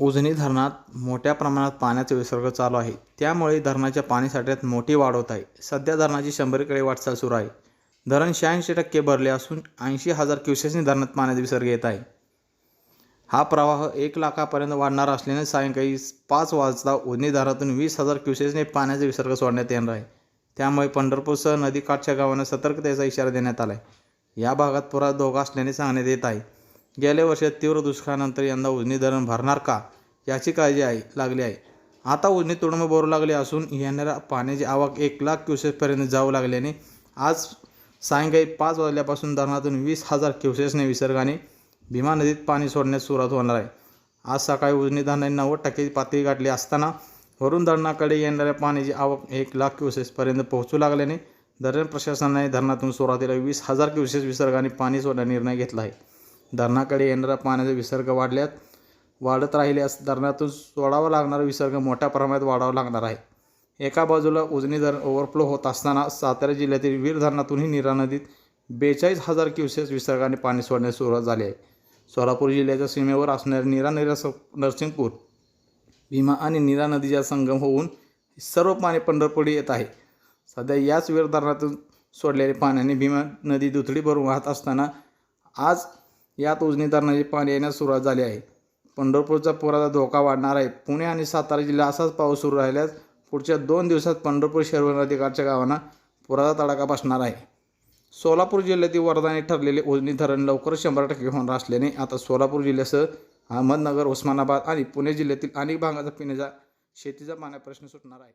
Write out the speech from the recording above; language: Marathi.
उजनी धरणात मोठ्या प्रमाणात पाण्याचा विसर्ग चालू आहे. त्यामुळे धरणाच्या पाणीसाठ्यात मोठी वाढ होत आहे. सध्या धरणाची शंभरीकडे वाटचाल सुरू आहे. धरण शहाऐंशी टक्के भरले असून ऐंशी हजार क्युसेसनी धरणात पाण्याचा विसर्ग येत आहे. हा प्रवाह एक लाखापर्यंत वाढणार असल्याने सायंकाळी पाच वाजता उजनी धरणातून वीस हजार क्युसेसने पाण्याचा विसर्ग सोडण्यात येणार आहे. त्यामुळे पंढरपूरसह नदीकाठच्या गावांना सतर्कतेचा इशारा देण्यात आला आहे या भागात पुरात धोका असल्याने सांगण्यात येत आहे. गेल्या वर्षात तीव्र दुष्काळानंतर यंदा उजनी धरण भरणार का? याची काळजी आहे लागली आहे. आता उजनी तुडंब भरू लागले असून येणाऱ्या पाण्याची आवक एक लाख क्युसेसपर्यंत जाऊ लागल्याने आज सायंकाळी पाच वाजल्यापासून धरणातून वीस हजार क्युसेसने विसर्गाने भीमा नदीत पाणी सोडण्यास सुरुवात होणार आहे. आज सकाळी उजनी धरणाने नव्वद टक्के पातळी गाठली असताना वरून धरणाकडे येणाऱ्या पाण्याची आवक एक लाख क्युसेसपर्यंत पोहोचू लागल्याने धरण प्रशासनाने धरणातून सुरुवातीला वीस हजार क्युसेस विसर्गाने पाणी सोडण्याचा निर्णय घेतला आहे. धरणाकडे येणारा पाण्याचा विसर्ग वाढल्यात. वाढत राहिल्यास धरणातून सोडावा लागणारा विसर्ग मोठ्या प्रमाणात वाढावा लागणार आहे. एका बाजूला उजनी धरण ओव्हरफ्लो होत असताना सातारा जिल्ह्यातील वीर धरणातूनही निरा नदीत बेचाळीस हजार क्युसेस विसर्गाने पाणी सोडण्यास सुरुवात झाली आहे. सोलापूर जिल्ह्याच्या सीमेवर असणाऱ्या निरा नीरा नरसिंगपूर भीमा आणि नीरा नदीचा संगम होऊन सर्व पाणी पंढरपुरी येत आहे. सध्या याच वीर धरणातून सोडलेल्या पाण्याने भीमा नदी दुथडी भरून वाहत असताना आज यात उजनी धरणाचे पाणी येण्यास सुरुवात झाली आहे. पंढरपूरचा पुराचा धोका वाढणार आहे. पुणे आणि सातारा जिल्हा असाच पाऊस सुरू राहिल्यास पुढच्या दोन दिवसात पंढरपूर शहर नदीकाठच्या गावांना पुराचा तडाखा बसणार आहे. सोलापूर जिल्ह्यातील वरदानी ठरलेले उजनी धरण लवकर शंभर टक्के होणार असल्याने आता सोलापूर जिल्ह्यासह अहमदनगर उस्मानाबाद आणि पुणे जिल्ह्यातील अनेक भागाचा पिण्याचा शेतीचा पाण्या प्रश्न सुटणार आहे.